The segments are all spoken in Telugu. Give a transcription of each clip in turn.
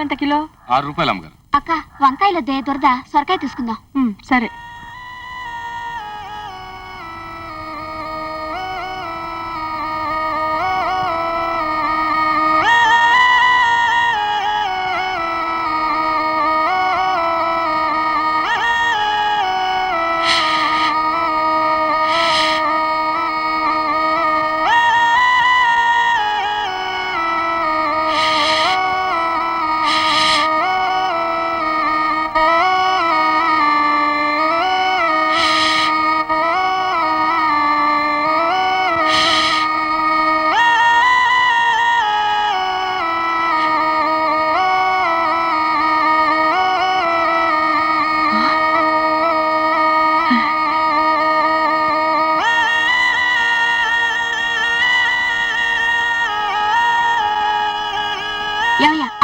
ఎంత కిలో? ఆరు రూపాయలు అమ్మగారు. అక్క వంకాయలు దే దొరద? సొరకాయ తీసుకుందాం. సరే.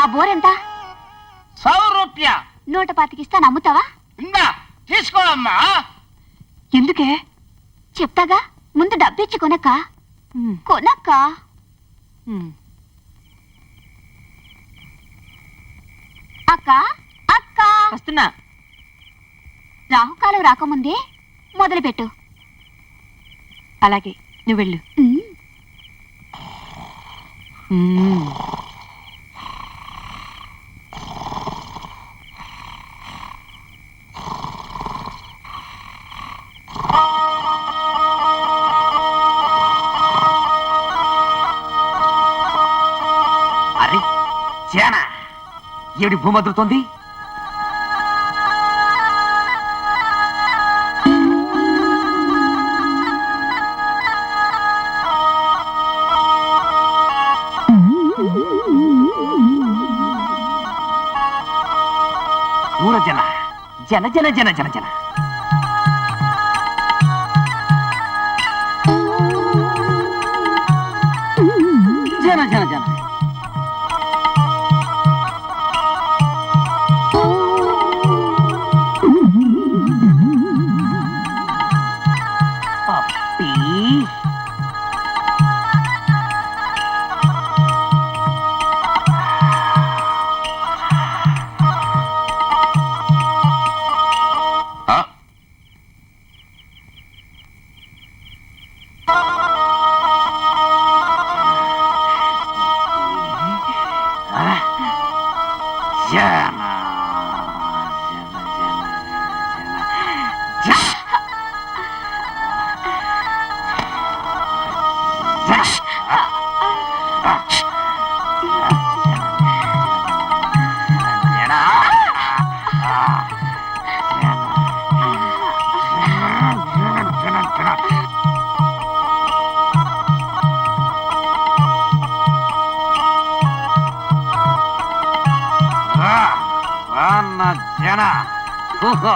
ఆ బోర్ ఎంత? సౌ రూప్య. నూట పాతికిస్తాను అమ్ముతావా ఇందా తీసుకోమ్మా ఎందుకే? చెప్తాగా? ముందు డబ్బిచ్చి కొనక్క. కొనక్క. అక్క అక్క. వస్తున్నా. రాహుకాలం రాకముందే మొదలుపెట్టు. అలాగే నువ్వు వెళ్ళు. చేనా ఏడి భూమద్రుతోంది ఊర జన జన జన జన జన జన. జన జన జన. Jam. ఉన్న జన ఓహో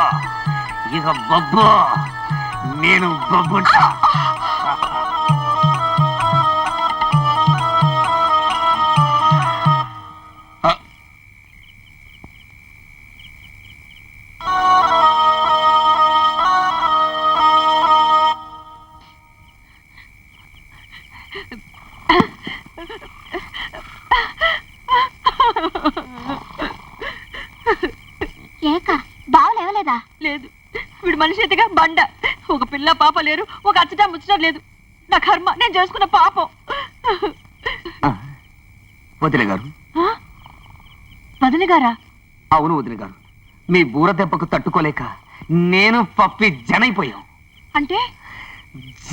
ఇక బొబ్బు. నేను బొబ్బుంటా. ఏక బావలేవలేదా లేదు. వీడు మనిషి ఎదుగా బండ. ఒక పిల్ల పాప లేరు ఒక అచ్చట ముచ్చట లేదు. నా కర్మ నేను చేసుకున్న పాపం. వదిలే గారు. ఆ? వదిలి గారా? అవును వదిలే గారు. మీ బూర దెబ్బకు తట్టుకోలేక నేను పప్పి జనైపోయాం. అంటే?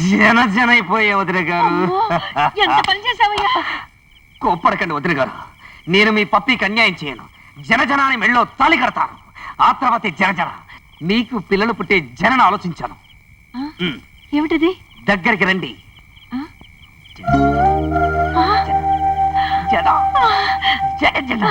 జన జనైపోయా వదిలే గారు. ఎంత పని చేసావయ్యా కోప్పడకండి వదిలే గారు. నేను మీ పప్పికి అన్యాయం చేయను. జనజనాన్ని మెళ్ళో తాలి కడతాను. ఆ తర్వాత జనజన మీకు పిల్లలు పుట్టే జనను ఆలోచించాను? ఉమ్, ఏమిటిది? దగ్గరికి రండి? జన. జన. జన జన.